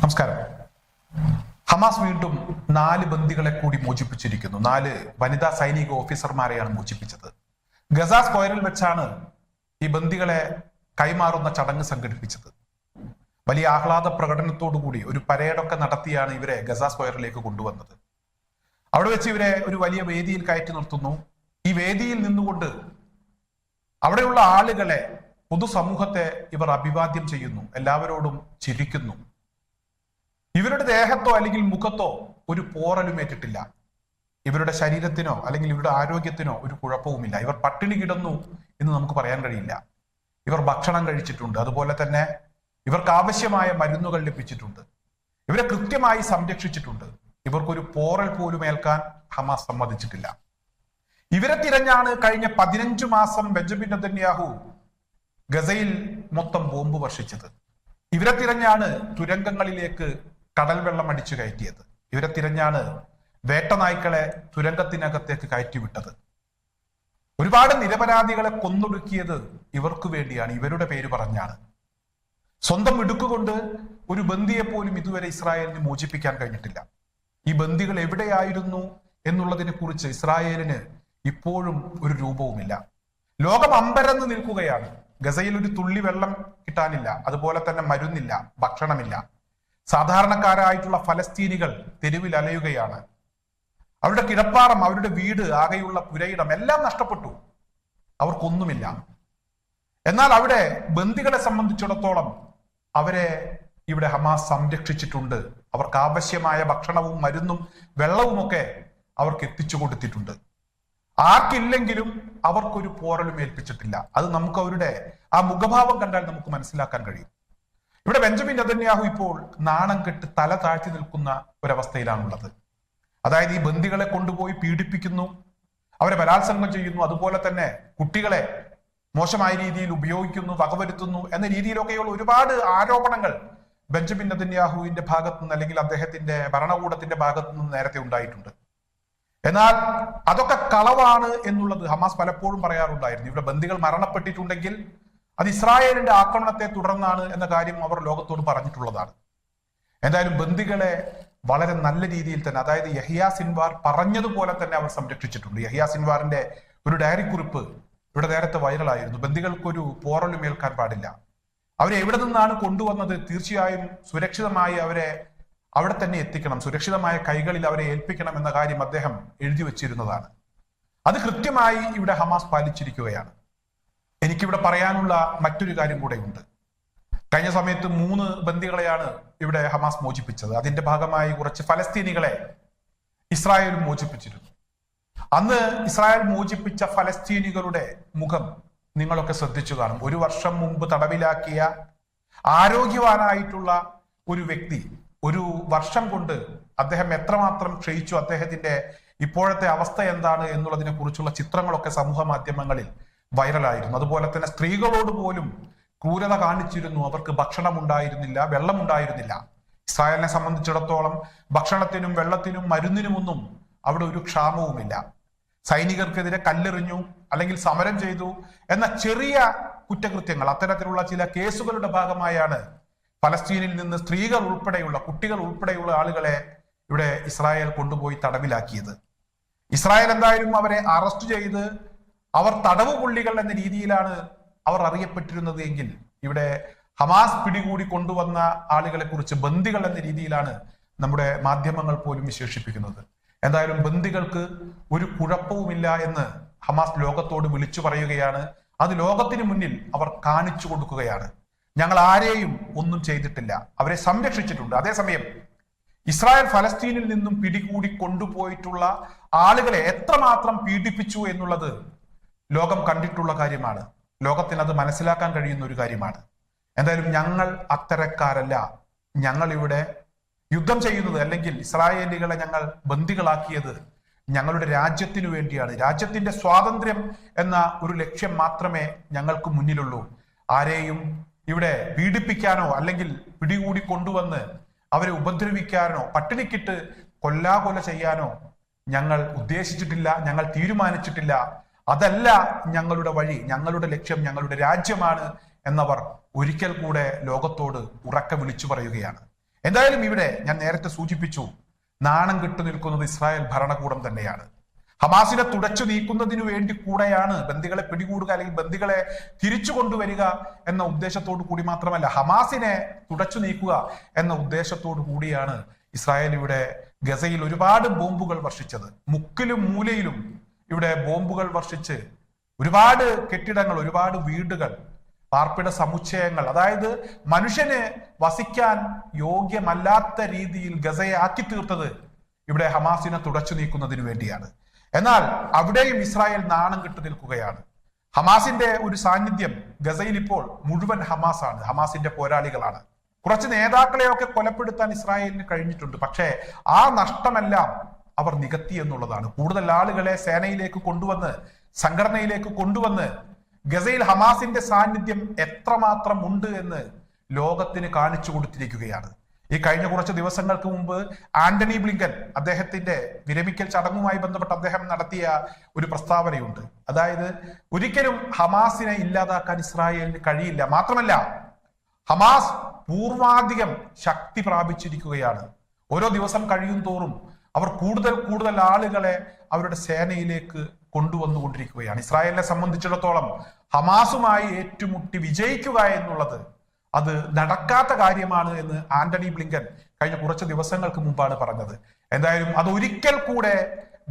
നമസ്കാരം. ഹമാസ് വീണ്ടും നാല് ബന്ദികളെ കൂടി മോചിപ്പിച്ചിരിക്കുന്നു. നാല് വനിതാ സൈനിക ഓഫീസർമാരെയാണ് മോചിപ്പിച്ചത്. ഗസ സ്ക്വയറിൽ വെച്ചാണ് ഈ ബന്ദികളെ കൈമാറുന്ന ചടങ്ങ് സംഘടിപ്പിച്ചത്. വലിയ ആഹ്ലാദ പ്രകടനത്തോടുകൂടി ഒരു പരേഡൊക്കെ നടത്തിയാണ് ഇവരെ ഗസ സ്ക്വയറിലേക്ക് കൊണ്ടുവന്നത്. അവിടെ വെച്ച് ഇവരെ ഒരു വലിയ വേദിയിൽ കയറ്റി നിർത്തുന്നു. ഈ വേദിയിൽ നിന്നുകൊണ്ട് അവിടെയുള്ള ആളുകളെ പൊതുസമൂഹത്തെ ഇവർ അഭിവാദ്യം ചെയ്യുന്നു. എല്ലാവരോടും ചിരിക്കുന്നു. ഇവരുടെ ദേഹത്തോ അല്ലെങ്കിൽ മുഖത്തോ ഒരു പോറലും ഏറ്റിട്ടില്ല. ഇവരുടെ ശരീരത്തിനോ അല്ലെങ്കിൽ ഇവരുടെ ആരോഗ്യത്തിനോ ഒരു കുഴപ്പവുമില്ല. ഇവർ പട്ടിണി കിടന്നു എന്ന് നമുക്ക് പറയാൻ കഴിയില്ല. ഇവർ ഭക്ഷണം കഴിച്ചിട്ടുണ്ട്. അതുപോലെ തന്നെ ഇവർക്ക് ആവശ്യമായ മരുന്നുകൾ ലഭിച്ചിട്ടുണ്ട്. ഇവരെ കൃത്യമായി സംരക്ഷിച്ചിട്ടുണ്ട്. ഇവർക്കൊരു പോറൽ പോലും ഏൽക്കാൻ ഹമാസ് സമ്മതിച്ചിട്ടില്ല. ഇവരെ തിരഞ്ഞാണ് കഴിഞ്ഞ പതിനഞ്ചു മാസം ബെഞ്ചമിൻ നദന്യാഹു ഗസയിൽ മൊത്തം ബോംബ് വർഷിച്ചത്. ഇവരെ തിരഞ്ഞാണ് തുരങ്കങ്ങളിലേക്ക് കടൽ വെള്ളം അടിച്ചു കയറ്റിയത്. ഇവരെ തിരഞ്ഞാണ് വേട്ടനായ്ക്കളെ തുരങ്കത്തിനകത്തേക്ക് കയറ്റിവിട്ടത്. ഒരുപാട് നിരപരാധികളെ കൊന്നൊടുക്കിയത് ഇവർക്ക് വേണ്ടിയാണ് ഇവരുടെ പേര് പറഞ്ഞാണ്. സ്വന്തം ഇടുക്കുകൊണ്ട് ഒരു ബന്ദിയെ പോലും ഇതുവരെ ഇസ്രായേലിന് മോചിപ്പിക്കാൻ കഴിഞ്ഞിട്ടില്ല. ഈ ബന്ദികൾ എവിടെയായിരുന്നു എന്നുള്ളതിനെ കുറിച്ച് ഇസ്രായേലിന് ഇപ്പോഴും ഒരു രൂപവുമില്ല. ലോകം അമ്പരന്ന് നിൽക്കുകയാണ്. ഗസയിൽ ഒരു തുള്ളി വെള്ളം കിട്ടാനില്ല. അതുപോലെ തന്നെ മരുന്നില്ല ഭക്ഷണമില്ല. സാധാരണക്കാരായിട്ടുള്ള ഫലസ്തീനികൾ തെരുവിൽ അലയുകയാണ്. അവരുടെ കിടപ്പാറം അവരുടെ വീട് ആകെയുള്ള പുരയിടം എല്ലാം നഷ്ടപ്പെട്ടു. അവർക്കൊന്നുമില്ല. എന്നാൽ അവിടെ ബന്ദികളെ സംബന്ധിച്ചിടത്തോളം അവരെ ഇവിടെ ഹമാസ് സംരക്ഷിച്ചിട്ടുണ്ട്. അവർക്ക് ആവശ്യമായ ഭക്ഷണവും മരുന്നും വെള്ളവുമൊക്കെ അവർക്ക് എത്തിച്ചു കൊടുത്തിട്ടുണ്ട്. ആർക്കില്ലെങ്കിലും അവർക്കൊരു പോരലും ഏൽപ്പിച്ചിട്ടില്ല. അത് നമുക്ക് അവരുടെ ആ മുഖഭാവം കണ്ടാൽ നമുക്ക് മനസ്സിലാക്കാൻ കഴിയും. ഇവിടെ ബെഞ്ചമിൻ നെതന്യാഹു ഇപ്പോൾ നാണം കെട്ട് തല താഴ്ത്തി നിൽക്കുന്ന ഒരവസ്ഥയിലാണുള്ളത്. അതായത് ഈ ബന്ദികളെ കൊണ്ടുപോയി പീഡിപ്പിക്കുന്നു അവരെ ബലാത്സംഗം ചെയ്യുന്നു അതുപോലെ തന്നെ കുട്ടികളെ മോശമായ രീതിയിൽ ഉപയോഗിക്കുന്നു വകവരുത്തുന്നു എന്ന രീതിയിലൊക്കെയുള്ള ഒരുപാട് ആരോപണങ്ങൾ ബെഞ്ചമിൻ നെതന്യാഹുവിന്റെ ഭാഗത്തു നിന്ന് അല്ലെങ്കിൽ അദ്ദേഹത്തിന്റെ ഭരണകൂടത്തിന്റെ ഭാഗത്തു നിന്ന് നേരത്തെ ഉണ്ടായിട്ടുണ്ട്. എന്നാൽ അതൊക്കെ കളവാണ് എന്നുള്ളത് ഹമാസ് പലപ്പോഴും പറയാറുണ്ടായിരുന്നു. ഇവിടെ ബന്ദികൾ മരണപ്പെട്ടിട്ടുണ്ടെങ്കിൽ അത് ഇസ്രായേലിന്റെ ആക്രമണത്തെ തുടർന്നാണ് എന്ന കാര്യം അവർ ലോകത്തോട് പറഞ്ഞിട്ടുള്ളതാണ്. എന്തായാലും ബന്ദികളെ വളരെ നല്ല രീതിയിൽ തന്നെ അതായത് യഹിയാ സിൻവാർ പറഞ്ഞതുപോലെ തന്നെ അവർ സംരക്ഷിച്ചിട്ടുണ്ട്. യഹിയാ സിൻവാറിന്റെ ഒരു ഡയറി കുറിപ്പ് ഇവിടെ നേരത്തെ വൈറലായിരുന്നു. ബന്ദികൾക്കൊരു പോറലും ഏൽക്കാൻ പാടില്ല. അവരെ എവിടെ നിന്നാണ് കൊണ്ടുവന്നത്? തീർച്ചയായും സുരക്ഷിതമായി അവരെ അവിടെ തന്നെ എത്തിക്കണം. സുരക്ഷിതമായ കൈകളിൽ അവരെ ഏൽപ്പിക്കണം എന്ന കാര്യം അദ്ദേഹം എഴുതി വച്ചിരുന്നതാണ്. അത് കൃത്യമായി ഇവിടെ ഹമാസ് പാലിച്ചിരിക്കുകയാണ്. എനിക്കിവിടെ പറയാനുള്ള മറ്റൊരു കാര്യം കൂടെ ഉണ്ട് കഴിഞ്ഞ സമയത്ത് മൂന്ന് ബന്ദികളെയാണ് ഇവിടെ ഹമാസ് മോചിപ്പിച്ചത്. അതിന്റെ ഭാഗമായി കുറച്ച് ഫലസ്തീനികളെ ഇസ്രായേൽ മോചിപ്പിച്ചിരുന്നു. അന്ന് ഇസ്രായേൽ മോചിപ്പിച്ച ഫലസ്തീനികളുടെ മുഖം നിങ്ങളൊക്കെ ശ്രദ്ധിച്ചു കാണും. ഒരു വർഷം മുമ്പ് തടവിലാക്കിയ ആരോഗ്യവാനായിട്ടുള്ള ഒരു വ്യക്തി ഒരു വർഷം കൊണ്ട് അദ്ദേഹം എത്രമാത്രം ക്ഷയിച്ചു? അദ്ദേഹത്തിന്റെ ഇപ്പോഴത്തെ അവസ്ഥ എന്താണ്? എന്നുള്ളതിനെ കുറിച്ചുള്ള ചിത്രങ്ങളൊക്കെ സമൂഹ മാധ്യമങ്ങളിൽ വൈറലായിരുന്നു. അതുപോലെ തന്നെ സ്ത്രീകളോട് പോലും ക്രൂരത കാണിച്ചിരുന്നു. അവർക്ക് ഭക്ഷണം ഉണ്ടായിരുന്നില്ല വെള്ളം ഉണ്ടായിരുന്നില്ല ഇസ്രായേലിനെ സംബന്ധിച്ചിടത്തോളം ഭക്ഷണത്തിനും വെള്ളത്തിനും മരുന്നിനുമൊന്നും അവിടെ ഒരു ക്ഷാമവുമില്ല. സൈനികർക്കെതിരെ കല്ലെറിഞ്ഞു അല്ലെങ്കിൽ സമരം ചെയ്തു എന്ന ചെറിയ കുറ്റകൃത്യങ്ങൾ അത്തരത്തിലുള്ള ചില കേസുകളുടെ ഭാഗമായാണ് പലസ്തീനിൽ നിന്ന് സ്ത്രീകൾ ഉൾപ്പെടെയുള്ള കുട്ടികൾ ഉൾപ്പെടെയുള്ള ആളുകളെ ഇവിടെ ഇസ്രായേൽ കൊണ്ടുപോയി തടവിലാക്കിയത്. ഇസ്രായേൽ എന്തായാലും അവരെ അറസ്റ്റ് ചെയ്ത് അവർ തടവ് പുള്ളികൾ എന്ന രീതിയിലാണ് അവർ അറിയപ്പെട്ടിരുന്നത് എങ്കിൽ ഇവിടെ ഹമാസ് പിടികൂടി കൊണ്ടുവന്ന ആളുകളെ കുറിച്ച് ബന്ദികൾ എന്ന രീതിയിലാണ് നമ്മുടെ മാധ്യമങ്ങൾ പോലും വിശേഷിപ്പിക്കുന്നത്. എന്തായാലും ബന്ദികൾക്ക് ഒരു കുഴപ്പവുമില്ല എന്ന് ഹമാസ് ലോകത്തോട് വിളിച്ചു പറയുകയാണ്. അത് ലോകത്തിന് മുന്നിൽ അവർ കാണിച്ചു കൊടുക്കുകയാണ്. ഞങ്ങൾ ആരെയും ഒന്നും ചെയ്തിട്ടില്ല. അവരെ സംരക്ഷിച്ചിട്ടുണ്ട്. അതേസമയം ഇസ്രായേൽ ഫലസ്തീനിൽ നിന്നും പിടികൂടി കൊണ്ടുപോയിട്ടുള്ള ആളുകളെ എത്രമാത്രം പീഡിപ്പിച്ചു എന്നുള്ളത് ലോകം കണ്ടിട്ടുള്ള കാര്യമാണ്. ലോകത്തിന് അത് മനസ്സിലാക്കാൻ കഴിയുന്ന ഒരു കാര്യമാണ്. എന്തായാലും ഞങ്ങൾ അത്തരക്കാരല്ല. ഞങ്ങൾ ഇവിടെ യുദ്ധം ചെയ്യുന്നത് അല്ലെങ്കിൽ ഇസ്രായേലികളെ ഞങ്ങൾ ബന്ദികളാക്കിയത് ഞങ്ങളുടെ രാജ്യത്തിനു വേണ്ടിയാണ്. രാജ്യത്തിന്റെ സ്വാതന്ത്ര്യം എന്ന ഒരു ലക്ഷ്യം മാത്രമേ ഞങ്ങൾക്ക് മുന്നിലുള്ളൂ. ആരെയും ഇവിടെ പീഡിപ്പിക്കാനോ അല്ലെങ്കിൽ പിടികൂടി കൊണ്ടുവന്ന് അവരെ ഉപദ്രവിക്കാനോ പട്ടിണിക്കിട്ട് കൊല്ലാകൊല ചെയ്യാനോ ഞങ്ങൾ ഉദ്ദേശിച്ചിട്ടില്ല ഞങ്ങൾ തീരുമാനിച്ചിട്ടില്ല. അതല്ല ഞങ്ങളുടെ വഴി ഞങ്ങളുടെ ലക്ഷ്യം ഞങ്ങളുടെ രാജ്യമാണ് എന്നവർ ഒരിക്കൽ കൂടെ ലോകത്തോട് ഉറക്ക വിളിച്ചു പറയുകയാണ്. എന്തായാലും ഇവിടെ ഞാൻ നേരത്തെ സൂചിപ്പിച്ചു നാണം കിട്ടു നിൽക്കുന്നത് ഇസ്രായേൽ ഭരണകൂടം തന്നെയാണ്. ഹമാസിനെ തുടച്ചു നീക്കുന്നതിനു വേണ്ടി കൂടെയാണ് ബന്ദികളെ പിടികൂടുക അല്ലെങ്കിൽ ബന്ദികളെ തിരിച്ചു കൊണ്ടുവരിക എന്ന ഉദ്ദേശത്തോടു കൂടി മാത്രമല്ല ഹമാസിനെ തുടച്ചു നീക്കുക എന്ന ഉദ്ദേശത്തോടു കൂടിയാണ് ഇസ്രായേൽ ഇവിടെ ഗസയിൽ ഒരുപാട് ബോംബുകൾ വർഷിച്ചത്. മുക്കിലും മൂലയിലും ഇവിടെ ബോംബുകൾ വർഷിച്ച് ഒരുപാട് കെട്ടിടങ്ങൾ ഒരുപാട് വീടുകൾ പാർപ്പിട സമുച്ചയങ്ങൾ അതായത് മനുഷ്യനെ വസിക്കാൻ യോഗ്യമല്ലാത്ത രീതിയിൽ ഗസയെ ആക്കി തീർത്തത് ഇവിടെ ഹമാസിനെ തുടച്ചു നീക്കുന്നതിന് വേണ്ടിയാണ്. എന്നാൽ അവിടെയും ഇസ്രായേൽ നാണം കിട്ടു നിൽക്കുകയാണ്. ഹമാസിന്റെ ഒരു സാന്നിധ്യം ഗസയിൽ ഇപ്പോൾ മുഴുവൻ ഹമാസാണ് ഹമാസിന്റെ പോരാളികളാണ്. കുറച്ച് നേതാക്കളെയൊക്കെ കൊലപ്പെടുത്താൻ ഇസ്രായേലിന് കഴിഞ്ഞിട്ടുണ്ട് പക്ഷേ ആ നഷ്ടമെല്ലാം അവർ നികത്തി എന്നുള്ളതാണ്. കൂടുതൽ ആളുകളെ സേനയിലേക്ക് കൊണ്ടുവന്ന് സംഘടനയിലേക്ക് കൊണ്ടുവന്ന് ഗസയിൽ ഹമാസിന്റെ സാന്നിധ്യം എത്രമാത്രം ഉണ്ട് എന്ന് ലോകത്തിന് കാണിച്ചു കൊടുത്തിരിക്കുകയാണ്. ഈ കഴിഞ്ഞ കുറച്ച് ദിവസങ്ങൾക്ക് മുമ്പ് ആന്റണി ബ്ലിങ്കൻ അദ്ദേഹത്തിന്റെ വിരമിക്കൽ ചടങ്ങുമായി ബന്ധപ്പെട്ട് അദ്ദേഹം നടത്തിയ ഒരു പ്രസ്താവനയുണ്ട്. അതായത് ഒരിക്കലും ഹമാസിനെ ഇല്ലാതാക്കാൻ ഇസ്രായേലിന് കഴിയില്ല. മാത്രമല്ല ഹമാസ് പൂർവാധികം ശക്തി പ്രാപിച്ചിരിക്കുകയാണ്. ഓരോ ദിവസം കഴിയും തോറും അവർ കൂടുതൽ കൂടുതൽ ആളുകളെ അവരുടെ സേനയിലേക്ക് കൊണ്ടുവന്നുകൊണ്ടിരിക്കുകയാണ്. ഇസ്രായേലിനെ സംബന്ധിച്ചിടത്തോളം ഹമാസുമായി ഏറ്റുമുട്ടി വിജയിക്കുക എന്നുള്ളത് അത് നടക്കാത്ത കാര്യമാണ് എന്ന് ആന്റണി ബ്ലിങ്കൻ കഴിഞ്ഞ കുറച്ച് ദിവസങ്ങൾക്ക് മുമ്പാണ് പറഞ്ഞത്. എന്തായാലും അത് ഒരിക്കൽ കൂടെ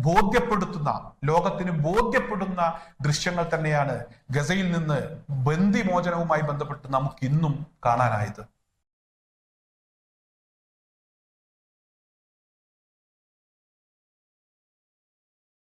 ബോധ്യപ്പെടുത്തുന്ന ലോകത്തിന് ബോധ്യപ്പെടുന്ന ദൃശ്യങ്ങൾ തന്നെയാണ് ഗസയിൽ നിന്ന് ബന്ദിമോചനവുമായി ബന്ധപ്പെട്ട് നമുക്ക് ഇന്നും കാണാനായത്.